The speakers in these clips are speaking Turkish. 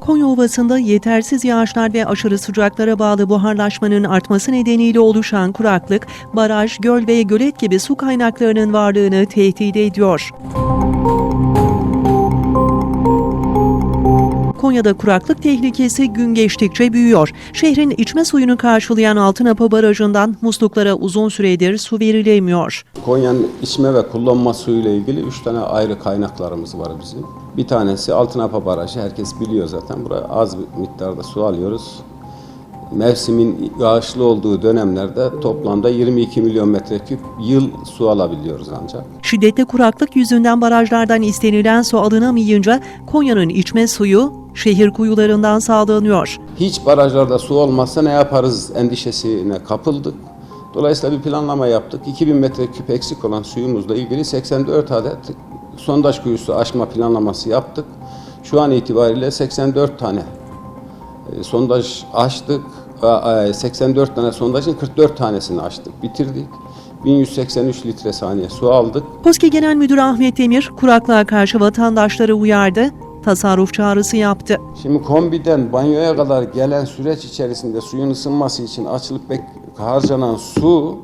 Konya Ovası'nda yetersiz yağışlar ve aşırı sıcaklara bağlı buharlaşmanın artması nedeniyle oluşan kuraklık, baraj, göl ve gölet gibi su kaynaklarının varlığını tehdit ediyor. Konya'da kuraklık tehlikesi gün geçtikçe büyüyor. Şehrin içme suyunu karşılayan Altınapa Barajı'ndan musluklara uzun süredir su verilemiyor. Konya'nın içme ve kullanma suyu ile ilgili 3 tane ayrı kaynaklarımız var bizim. Bir tanesi Altınapa Barajı. Herkes biliyor zaten. Buraya az bir miktarda su alıyoruz. Mevsimin yağışlı olduğu dönemlerde toplamda 22 milyon metreküp yıl su alabiliyoruz ancak. Şiddetli kuraklık yüzünden barajlardan istenilen su alınamayınca Konya'nın içme suyu şehir kuyularından sağlanıyor. Hiç barajlarda su olmazsa ne yaparız endişesine kapıldık. Dolayısıyla bir planlama yaptık. 2000 metreküp eksik olan suyumuzla ilgili 84 adet sondaj kuyusu aşma planlaması yaptık. Şu an itibariyle 84 tane e, sondaj açtık. A- a- 84 tane sondajın 44 tanesini açtık, bitirdik. 1183 litre saniye su aldık. KOSGE Genel Müdürü Ahmet Demir kuraklığa karşı vatandaşları uyardı, tasarruf çağrısı yaptı. Şimdi kombiden banyoya kadar gelen süreç içerisinde suyun ısınması için açılıp harcanan su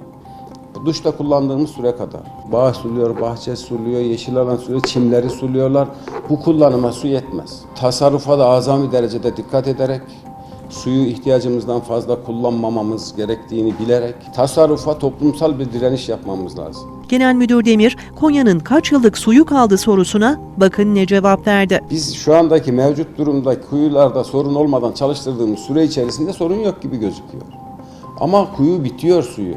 duşta kullandığımız süre kadar. Bağ suluyor, bahçe suluyor, yeşil alan suluyor, çimleri suluyorlar. Bu kullanıma su yetmez. Tasarrufa da azami derecede dikkat ederek suyu ihtiyacımızdan fazla kullanmamamız gerektiğini bilerek tasarrufa toplumsal bir direniş yapmamız lazım. Genel Müdür Demir, Konya'nın kaç yıllık suyu kaldı sorusuna bakın ne cevap verdi. Biz şu andaki mevcut durumda kuyularda sorun olmadan çalıştırdığımız süre içerisinde sorun yok gibi gözüküyor. Ama kuyu bitiyor suyu.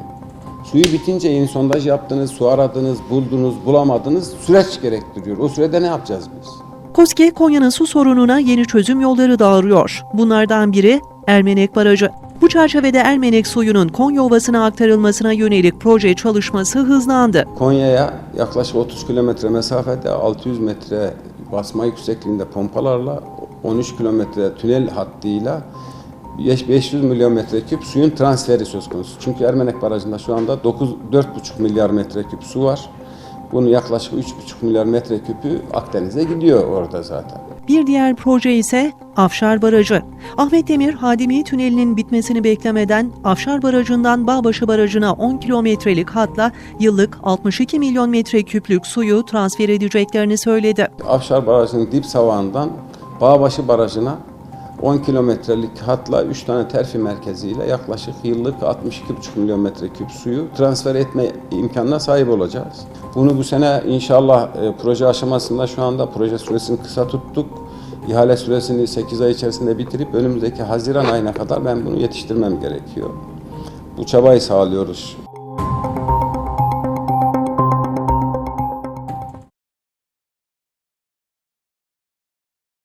Suyu bitince yeni sondaj yaptınız, su aradınız, buldunuz, bulamadınız. Süreç gerektiriyor. O sürede ne yapacağız biz? KOSGE Konya'nın su sorununa yeni çözüm yolları da arıyor. Bunlardan biri Ermenek Barajı. Bu çerçevede Ermenek suyunun Konya Ovası'na aktarılmasına yönelik proje çalışması hızlandı. Konya'ya yaklaşık 30 kilometre mesafede 600 metre basma yüksekliğinde pompalarla 13 kilometre tünel hattıyla 500 milyon metreküp suyun transferi söz konusu. Çünkü Ermenek Barajı'nda şu anda 9 4,5 milyar metreküp su var. Bunun yaklaşık 3,5 milyar metreküpü Akdeniz'e gidiyor orada zaten. Bir diğer proje ise Afşar Barajı. Ahmet Demir, Hadimi Tüneli'nin bitmesini beklemeden Afşar Barajı'ndan Bağbaşı Barajı'na 10 kilometrelik hatla yıllık 62 milyon metreküplük suyu transfer edeceklerini söyledi. Afşar Barajı'nın dip savağından Bağbaşı Barajı'na 10 kilometrelik hatla 3 tane terfi merkeziyle yaklaşık yıllık 62,5 milyon metreküp suyu transfer etme imkanına sahip olacağız. Bunu bu sene inşallah e, proje aşamasında şu anda proje süresini kısa tuttuk. İhale süresini 8 ay içerisinde bitirip önümüzdeki Haziran ayına kadar ben bunu yetiştirmem gerekiyor. Bu çabayı sağlıyoruz.